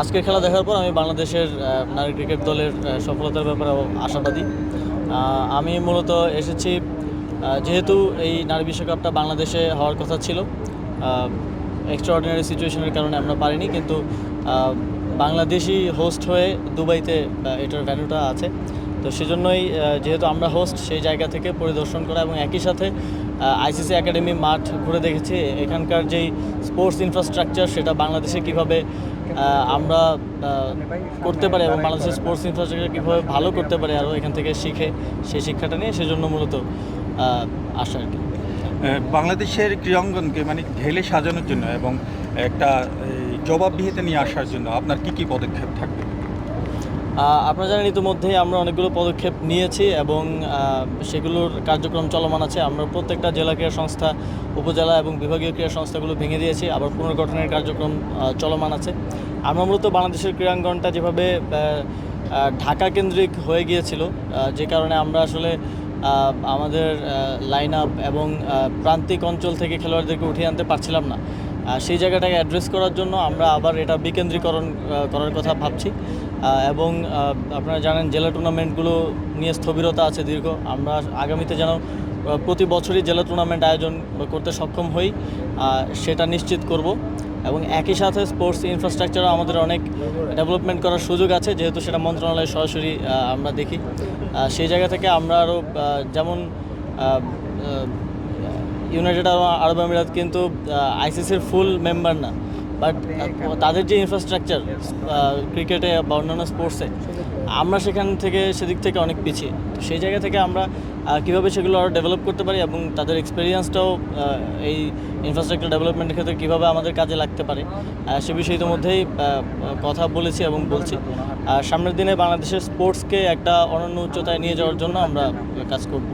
আজকের খেলা দেখার পর আমি বাংলাদেশের নারী ক্রিকেট দলের সফলতার ব্যাপারে আশাবাদী। আমি মূলত এসেছি যেহেতু এই নারী বিশ্বকাপটা বাংলাদেশে হওয়ার কথা ছিল এক্সট্রাঅর্ডিনারি সিচুয়েশনের কারণে আমরা পারিনি, কিন্তু বাংলাদেশি হোস্ট হয়ে দুবাইতে এটার ভ্যালুটা আছে। তো সেজন্যই যেহেতু আমরা হোস্ট সেই জায়গা থেকে পরিদর্শন করা এবং একই সাথে আইসিসি একাডেমি মাঠ ঘুরে দেখেছি। এখানকার যেই স্পোর্টস ইনফ্রাস্ট্রাকচার সেটা বাংলাদেশে কীভাবে আমরা করতে পারি এবং বাংলাদেশের স্পোর্টস ইনফ্রাস্ট্রাকচার কীভাবে ভালো করতে পারি আরও এখান থেকে শিখে সেই শিক্ষাটা নিয়ে, সেজন্য মূলত আসা আর কি। বাংলাদেশের ক্রীড়াঙ্গনকে মানে ঢেলে সাজানোর জন্য এবং একটা জবাবদিহিতা নিয়ে আসার জন্য আপনার কি কি পদক্ষেপ থাকবে? আপনারা জানেন ইতিমধ্যেই আমরা অনেকগুলো পদক্ষেপ নিয়েছি এবং সেগুলোর কার্যক্রম চলমান আছে। আমরা প্রত্যেকটা জেলা ক্রীড়া সংস্থা, উপজেলা এবং বিভাগীয় ক্রীড়া সংস্থাগুলো ভেঙে দিয়েছি, আবার পুনর্গঠনের কার্যক্রম চলমান আছে। আমরা মূলত বাংলাদেশের ক্রীড়াঙ্গনটা যেভাবে ঢাকা কেন্দ্রিক হয়ে গিয়েছিল যে কারণে আমরা আসলে আমাদের লাইন আপ এবং প্রান্তিক অঞ্চল থেকে খেলোয়াড়দেরকে উঠিয়ে আনতে পারছিলাম না। সেই জায়গাটাকে অ্যাড্রেস করার জন্য আমরা আবার এটা বিকেন্দ্রীকরণ করার কথা ভাবছি। এবং আপনারা জানেন জেলা টুর্নামেন্টগুলো নিয়ে স্থবিরতা আছে দীর্ঘ। আমরা আগামীতে যেন প্রতি বছরই জেলা টুর্নামেন্ট আয়োজন করতে সক্ষম হই সেটা নিশ্চিত করব। এবং একই সাথে স্পোর্টস ইনফ্রাস্ট্রাকচারও আমাদের অনেক ডেভেলপমেন্ট করার সুযোগ আছে, যেহেতু সেটা মন্ত্রণালয়ে সরাসরি আমরা দেখি। সেই জায়গা থেকে আমরা আরও যেমন ইউনাইটেড আরব আমিরাত কিন্তু আইসিসির ফুল মেম্বার না। বাট তাদের যে ইনফ্রাস্ট্রাকচার ক্রিকেটে বা অন্যান্য স্পোর্টসে আমরা সেখান থেকে সেদিক থেকে অনেক পিছিয়ে। তো সেই জায়গা থেকে আমরা কীভাবে সেগুলো আরও ডেভেলপ করতে পারি এবং তাদের এক্সপিরিয়েন্সটাও এই ইনফ্রাস্ট্রাকচার ডেভেলপমেন্টের ক্ষেত্রে কীভাবে আমাদের কাজে লাগতে পারে সে বিষয়ে ইতিমধ্যেই কথা বলেছি এবং বলছি। আর সামনের দিনে বাংলাদেশের স্পোর্টসকে একটা অনন্য উচ্চতায় নিয়ে যাওয়ার জন্য আমরা কাজ করব।